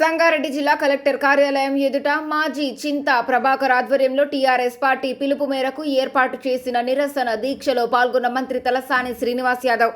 సంగారెడ్డి జిల్లా కలెక్టర్ కార్యాలయం ఎదుట మాజీ చింత ప్రభాకర్ ఆధ్వర్యంలో టీఆర్ఎస్ పార్టీ పిలుపు మేరకు ఏర్పాటు చేసిన నిరసన దీక్షలో పాల్గొన్న మంత్రి తలసాని శ్రీనివాస్ యాదవ్.